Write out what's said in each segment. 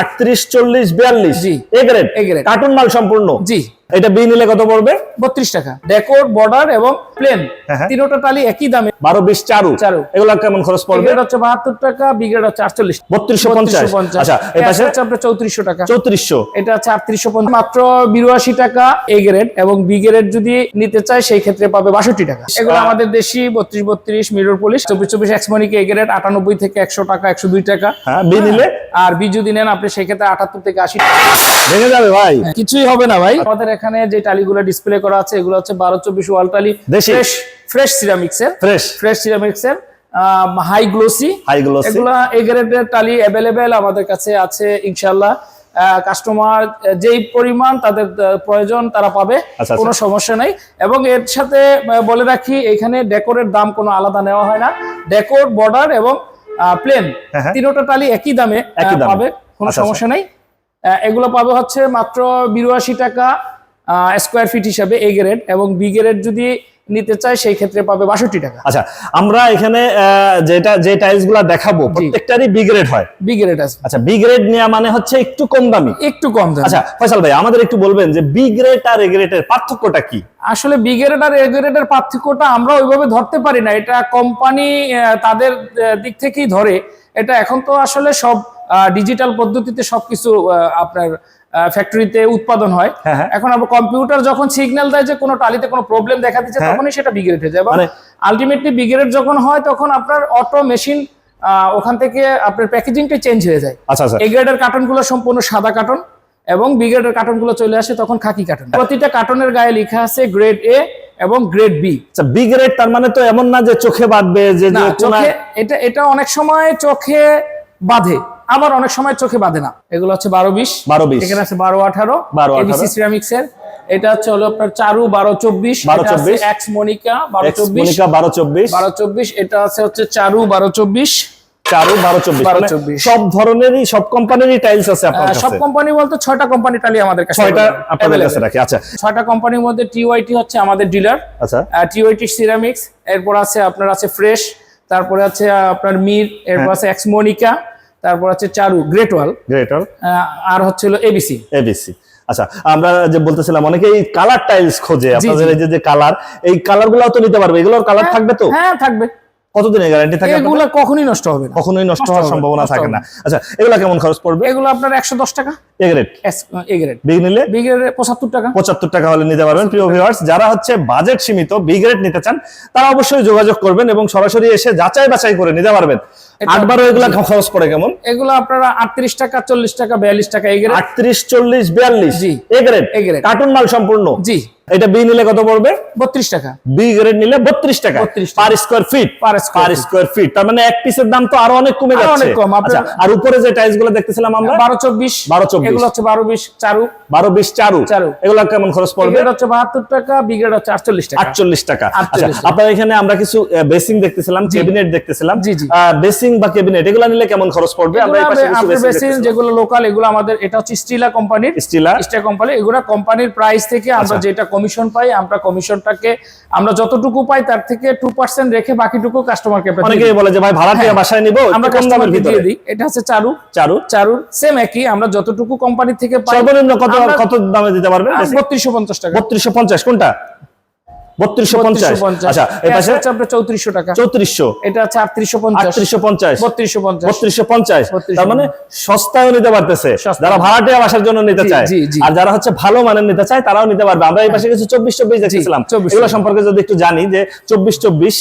আটত্রিশ চল্লিশ বিয়াল্লিশ। কার্টুন মাল সম্পূর্ণ। জি। এটা বি নিলে কত পড়বে? বত্রিশ টাকা। ডেকোর বর্ডার এবং প্লেন হ্যাঁ, হ্যাঁ। টালি একই দামে। বারো বিশ চারু। চারু। এগুলো কেমন খরচ পড়বে? হচ্ছে বাহাত্তর টাকা বিগ্রেড হচ্ছে আটচল্লিশ বত্রিশশো পঞ্চাশ। আচ্ছা এই পাশে? হচ্ছে আপনার চৌত্রিশশো টাকা। চৌত্রিশশো। এটা হচ্ছে আটত্রিশশো পঞ্চাশ। মাত্র বিরাশি টাকা এ গ্রেড এবং বি গ্রেড যদি নিতে চায় সেই ক্ষেত্রে পাবে বাষট্টি টাকা। এগুলো আমাদের দেশি বত্রিশ বত্রিশ মিরর পুলিশ চব্বিশ চব্বিশ এক্সমনিক এ গ্রেড আটানব্বই থেকে একশো টাকা একশো দুই টাকা। হ্যাঁ বি নিলে? আর বি যদি নেন আপনি সেই ক্ষেত্রে আটাত্তর থেকে আশি টাকা। ভেঙে যাবে ভাই। কিছুই হবে না ভাই। আমাদের এখানে যে টালিগুলো ডিসপ্লে করা আছে এগুলো হচ্ছে বারো চব্বিশ ওয়াল টালি। ফ্রেশ ফ্রেশ সিরামিক্স এর। ফ্রেশ ফ্রেশ সিরামিক্স এর হাই গ্লোসি হাই গুলো এগুলো এই গ্রেডের টালি অ্যাভেলেবেল আমাদের কাছে আছে ইনশাল্লাহ কাস্টমার যেই পরিমাণ তাদের প্রয়োজন তারা পাবে আচ্ছা, কোনো সমস্যা নাই। এবং এর সাথে বলে রাখি এখানে ডেকোরের দাম কোনো আলাদা নেওয়া হয় না। ডেকোর বর্ডার এবং প্লেন হ্যাঁ, হ্যাঁ। তিনোটা টালি একই দামে। পাবে কোনো আচ্ছা, সমস্যা নেই। এগুলো পাবে হচ্ছে মাত্র বিরাশি টাকা। স্কোয়ার ফিট হিসাবে এ গ্রেড এবং বি গ্রেড যদি নিতে চায় সেই ক্ষেত্রে পাবে বাষট্টি টাকা। আচ্ছা আমরা এখানে যেটা যে টাইলসগুলা দেখাবো প্রত্যেকটারই বি গ্রেড হয়। বি গ্রেড আছে। আচ্ছা বি গ্রেড নেওয়া মানে হচ্ছে একটু কম দামি। একটু কম দাম। আচ্ছা ফয়সাল ভাই আমাদের একটু বলবেন যে বি গ্রেড আর এ গ্রেডের পার্থক্যটা কি? আসলে বি গ্রেড আর এ গ্রেডের পার্থক্যটা আমরা ওইভাবে ধরতে পারি না। এটা কোম্পানি তাদের দিক থেকেই ধরে। এটা এখন তো আসলে সব ডিজিটাল পদ্ধতিতে সবকিছু আপনার ফ্যাক্টরিতে উৎপাদন হয়। হ্যাঁ, হ্যাঁ। এখন আবার কম্পিউটার যখন সিগন্যাল দেয় যে কোনো টালিতে কোনো প্রবলেম দেখা দিচ্ছে হ্যাঁ। তখনই সেটা বিগ্রেড হয়ে যায়। এবং মানে- আলটিমেটলি বিগ্রেড যখন হয় তখন আপনার অটো মেশিন ওখান থেকে আপনার প্যাকেজিংটা চেঞ্জ হয়ে যায়। আচ্ছা আচ্ছা। এ গ্রেডের কার্টনগুলো সম্পূর্ণ সাদা কার্টন এবং বি গ্রেডের কার্টনগুলো চলে আসে তখন খাকি কার্টন প্রতিটা কার্টনের গায়ে লেখা আছে গ্রেড এ এবং গ্রেড বি আচ্ছা বি গ্রেড তার মানে তো এমন না যে চোখে বাঁধবে যে না চোখে এটা এটা অনেক সময় চোখে বাঁধে। আবার অনেক সময় চোখে বাঁধে না। এগুলো হচ্ছে বারো বিশ। বারো বিশ। এখানে আছে বারো আঠারো। 12 18 এবিসি সিরামিক্স এর এটা হচ্ছে হলো আপনার চারু বারো চব্বিশ। 12 24 এক্স মনিকা বারো চব্বিশ। মনিকা বারো চব্বিশ। বারো চব্বিশ। এটা আছে হচ্ছে চারু বারো চব্বিশ। চারু বারো চব্বিশ। 12 মানে 24 সব ধরনেরই সব কোম্পানিরই টাইলস আছে আপনার সব কোম্পানি বলতে ছয়টা কোম্পানি টালি আমাদের কাছে ছয়টা আপনাদের কাছে রাখি। আচ্ছা। ছয়টা কোম্পানির মধ্যে টিওয়াইটি হচ্ছে আমাদের ডিলার আচ্ছা। টিওয়াইটি সিরামিক্স এরপর আছে আপনার আছে ফ্রেশ তারপরে আছে আপনার মির এরপর হ্যাঁ। আছে এক্সমোনিকা তারপর আছে Charu great wall great all আর হচ্ছে হলো এবিসি এবিসি আচ্ছা আমরা যে বলতেছিলাম অনেকে এই কালার টাইলস খোঁজে আপনাদের এই যে কালার এই কালার গুলাও তো নিতে পারবে। এগুলোর কালার থাকবে তো? হ্যাঁ থাকবে। কতদিনের গ্যারান্টি থাকে এগুলো কখনোই নষ্ট হবে না। কখনোই নষ্ট হওয়ার সম্ভাবনা থাকে না। আচ্ছা এগুলা কেমন খরচ পড়বে? এগুলো আপনার একশো দশ টাকা। A grade A grade big নিলে? বি গ্রেড পঁচাত্তর টাকা। পঁচাত্তর টাকা হলে নিতে পারবেন প্রিয় ভিউয়ার্স যারা হচ্ছে বাজেট সীমিত বি গ্রেড নিতে চান তারা অবশ্যই যোগাযোগ করবেন এবং সরাসরি এসে যাচাই বাছাই করে নিতে পারবেন। আটবারও এগুলা খরচ পড়ে কেমন? এগুলো আপনারা আটত্রিশ টাকা চল্লিশ টাকা বিয়াল্লিশ টাকা এ আটত্রিশ চল্লিশ বিয়াল্লিশ? জি। এ গ্রেড কার্টুন মাল সম্পূর্ণ? জি। এটা বি নিলে কত পড়বে? বত্রিশ টাকা। বি গ্রেড নিলে বত্রিশ টাকা। Per square feet per square feet তার মানে এক পিসের দাম তো আরও অনেক কমে যাচ্ছে। অনেক কম, আর উপরে যে টাইলসগুলো দেখতেছিলাম আমরা? বারো চব্বিশ। 12 24 এগুলো হচ্ছে বারো বিশ চারু। বারো বিশ চারু। চারু। এগুলো কেমন খরচ পড়বে? হচ্ছে বাহাত্তর টাকা বি গ্রেড হচ্ছে আটচল্লিশ টাকা। আটচল্লিশ টাকা। আচ্ছা আপনার এখানে আমরা কিছু বেসিং দেখতেছিলাম কেবিনেট দেখতেছিলাম। জি, জি। বেসিং বা কেবিনেট এগুলো নিলে কেমন খরচ পড়বে? আমরা এই পাশে কিছু বেসিং বেসিন যেগুলো লোকাল এগুলো আমাদের এটা হচ্ছে স্টিলা কোম্পানির স্টিলা স্টিলা কোম্পানি এগুলো কোম্পানির প্রাইস থেকে আমরা আচ্ছা। যেটা কমিশন পাই আমরা কমিশনটাকে আমরা যতটুকু পাই তার থেকে টু পার্সেন্ট রেখে বাকিটুকু কাস্টমারকে অনেকেই বলে যে ভাই ভাড়া দিয়ে বাসায় নিবো হ্যাঁ। আমরা কম দামের ভিতরে। দিই। এটা হচ্ছে চারু। চারু। চারুর সেম একই আমরা যতটুকু কোম্পানি থেকে পাই সর্বনিম্ন কত কত দামে দিতে পারবেন? বত্রিশশো পঞ্চাশ টাকা। বত্রিশশো পঞ্চাশ কোনটা? বত্রিশশো পঞ্চাশ। 3250 আচ্ছা এই পাশে হচ্ছে আপনার চৌত্রিশশো টাকা। চৌত্রিশশো। এটা হচ্ছে আটত্রিশশো পঞ্চাশ। আটত্রিশশো পঞ্চাশ। বত্রিশশো পঞ্চাশ। বত্রিশশো পঞ্চাশ। 3250 তার মানে সস্তায়ও নিতে পারতেছে। সস্তা। যারা ভাড়াটিয়া বাসার জন্য নিতে জি, চায়। জি, জি। আর যারা হচ্ছে ভালো মানের নিতে চায় তারাও নিতে পারবে। আমরা এই পাশে কিছু চব্বিশ চব্বিশ দেখেছিলাম 24 এগুলো সম্পর্কে যদি একটু জানি যে চব্বিশ চব্বিশ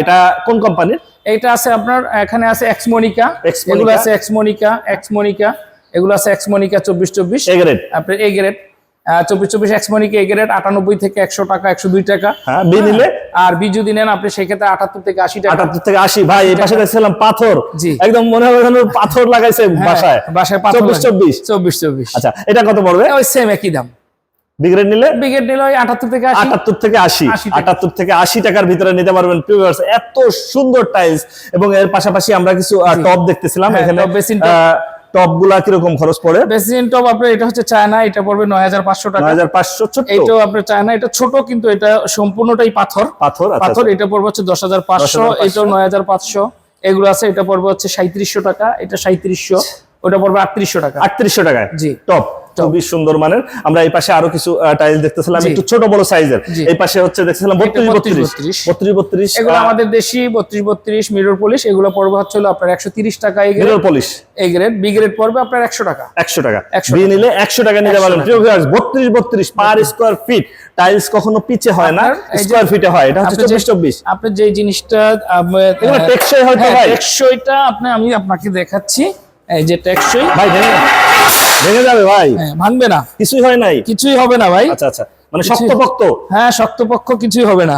এটা কোন কোম্পানির? এটা আছে আপনার এখানে আছে এক্সমোনিকা। এগুলো আছে এক্সমোনিকা এক্সমোনিকা এগুলো আছে এক্সমোনিকা চব্বিশ চব্বিশ এ গ্রেড আপনার এ গ্রেড চব্বিশ চব্বিশ এক্সমোনিকা এ গ্রেড আটানব্বই থেকে একশো টাকা একশো দুই টাকা। হ্যাঁ বি নিলে? আর বি যদি নেন আপনি সেক্ষেত্রে আটাত্তর থেকে আশি টাকা। আটাত্তর থেকে আশি ভাই এই পাশে দেখছিলাম পাথর। জি। একদম মনে হয় পাথর লাগাইছে হ্যাঁ, বাসায়। বাসায় পাথর চব্বিশ চব্বিশ। চব্বিশ চব্বিশ। আচ্ছা এটা কত পড়বে? ওই সেম একই দাম। বি গ্রেড নিলে? বি গ্রেড নিলে ওই আটাত্তর থেকে আটাত্তর থেকে আশি। আটাত্তর থেকে আশি টাকার ভিতরে নিতে পারবেন। এত সুন্দর টাইলস এবং এর পাশাপাশি আমরা কিছু টপ দেখতেছিলাম হ্যাঁ, এখানে। Top, basin top। টপগুলা কীরকম খরচ পড়ে? বেসিন টপ আপনার এটা হচ্ছে চায়না এটা পড়বে নয় হাজার পাঁচশো টাকা। নয় হাজার পাঁচশো এটাও এইটাও আপনার চায়না এটা ছোট কিন্তু এটা সম্পূর্ণটাই পাথর। পাথর আচ্ছা, পাথর এটা পড়বে হচ্ছে দশ হাজার পাঁচশো এটাও নয় হাজার পাঁচশো। এগুলো আছে এটা পড়বে হচ্ছে সাঁত্রিশশো টাকা এটা সাঁত্রিশশো ওটা পড়বে আটত্রিশশো টাকা। আটত্রিশশো টাকা জি। টপ? খুবই সুন্দর মানের। আমরা এই পাশে আরও কিছু টাইল দেখতেছিলাম একটু ছোট বড় সাইজের এই পাশে হচ্ছে দেখতেছিলাম বত্রিশ বত্রিশ বত্রিশ। বত্রিশ। এগুলো আমাদের দেশি বত্রিশ বত্রিশ মিরর পলিশ এগুলো পড়বে হচ্ছে আপনার একশো তিরিশ টাকা মিরর পলিশ এই গ্রেড বি গ্রেড পড়বে আপনার একশো টাকা। একশো টাকা। বি নিলে একশো টাকা নিতে 100 পারেন বত্রিশ বত্রিশ পার স্কোয়ার ফিট টাইলস কখনো পিচে হয় না স্কোয়ার ফিটে হয়। এটা হচ্ছে চব্বিশ চব্বিশ। আপনি যে জিনিসটা টেকসই হয়তো ভাই টেকসইটা আপনি আমি আপনাকে দেখাচ্ছি। এই যে টেকসই। ভাই ভেঙে যাবে ভাই? মানবে ভাঙবে না। কিছুই হয় নাই? কিছুই হবে না ভাই। আচ্ছা আচ্ছা। মানে শক্তপোক্ত? হ্যাঁ শক্তপক্ষ কিছুই হবে না।